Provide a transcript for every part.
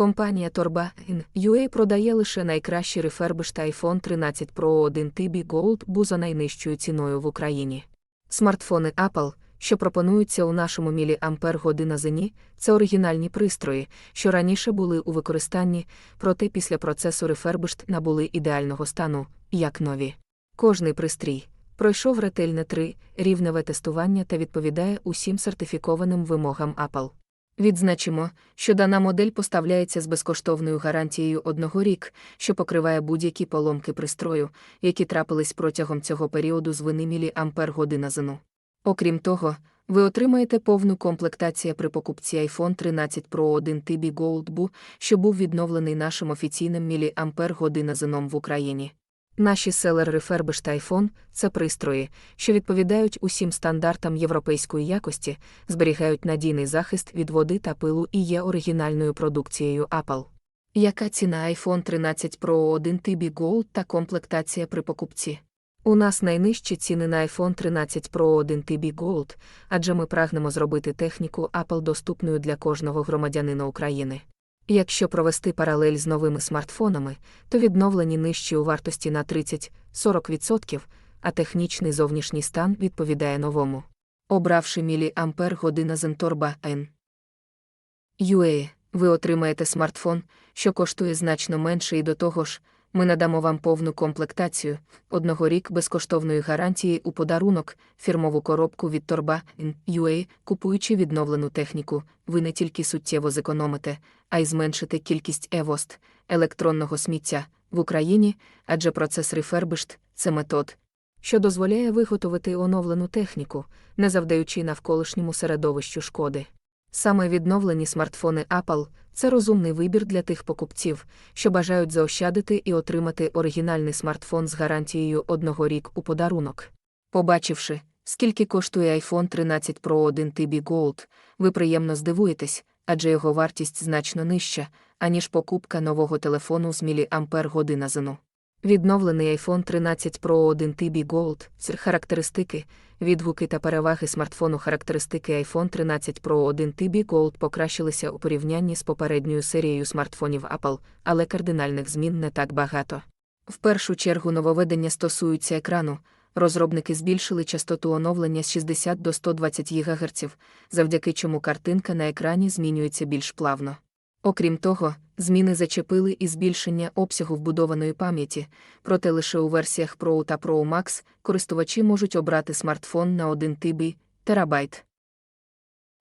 Компанія Torba UA продає лише найкращий рефербиш iPhone 13 Pro 1 TB Gold бу за найнижчою ціною в Україні. Смартфони Apple, що пропонуються у нашому міліампер година зені, це оригінальні пристрої, що раніше були у використанні, проте після процесу Refurbished набули ідеального стану, як нові. Кожний пристрій пройшов ретельне 3 рівневе тестування та відповідає усім сертифікованим вимогам Apple. Відзначимо, що дана модель поставляється з безкоштовною гарантією одного рік, що покриває будь-які поломки пристрою, які трапились протягом цього періоду з вини мілі ампер година зину. Окрім того, ви отримаєте повну комплектацію при покупці iPhone 13 Pro 1 TB Gold Bu, що був відновлений нашим офіційним мілі ампер година зином в Україні. Наші селер Refurbished iPhone – це пристрої, що відповідають усім стандартам європейської якості, зберігають надійний захист від води та пилу і є оригінальною продукцією Apple. Яка ціна iPhone 13 Pro 1 TB Gold та комплектація при покупці? У нас найнижчі ціни на iPhone 13 Pro 1 TB Gold, адже ми прагнемо зробити техніку Apple доступною для кожного громадянина України. Якщо провести паралель з новими смартфонами, то відновлені нижчі у вартості на 30-40%, а технічний зовнішній стан відповідає новому. Обравши міліампер година Зенторба N. UA, ви отримаєте смартфон, що коштує значно менше і до того ж, ми надамо вам повну комплектацію, одного рік безкоштовної гарантії у подарунок, фірмову коробку від Torba UA, купуючи відновлену техніку, ви не тільки суттєво зекономите, а й зменшите кількість евост, електронного сміття в Україні, адже процес Refurbished – це метод, що дозволяє виготовити оновлену техніку, не завдаючи навколишньому середовищу шкоди. Саме відновлені смартфони Apple це розумний вибір для тих покупців, що бажають заощадити і отримати оригінальний смартфон з гарантією одного рік у подарунок. Побачивши, скільки коштує iPhone 13 Pro 1 TB Gold, ви приємно здивуєтесь, адже його вартість значно нижча, аніж покупка нового телефону з міліампер година зину. Відновлений iPhone 13 Pro 1 TB Gold – характеристики, відгуки та переваги смартфону характеристики iPhone 13 Pro 1 TB Gold покращилися у порівнянні з попередньою серією смартфонів Apple, але кардинальних змін не так багато. В першу чергу нововведення стосуються екрану. Розробники збільшили частоту оновлення з 60 до 120 ГГц, завдяки чому картинка на екрані змінюється більш плавно. Окрім того, зміни зачепили і збільшення обсягу вбудованої пам'яті, проте лише у версіях Pro та Pro Max користувачі можуть обрати смартфон на 1 ТБ терабайт.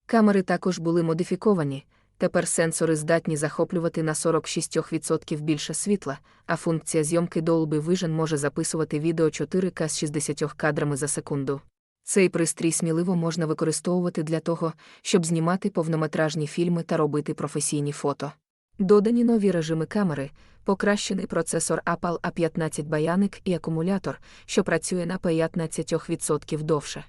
Камери також були модифіковані. Тепер сенсори здатні захоплювати на 46% більше світла, а функція зйомки Dolby Vision може записувати відео 4К з 60 кадрами за секунду. Цей пристрій сміливо можна використовувати для того, щоб знімати повнометражні фільми та робити професійні фото. Додані нові режими камери, покращений процесор Apple A15 Bionic і акумулятор, що працює на 15% довше.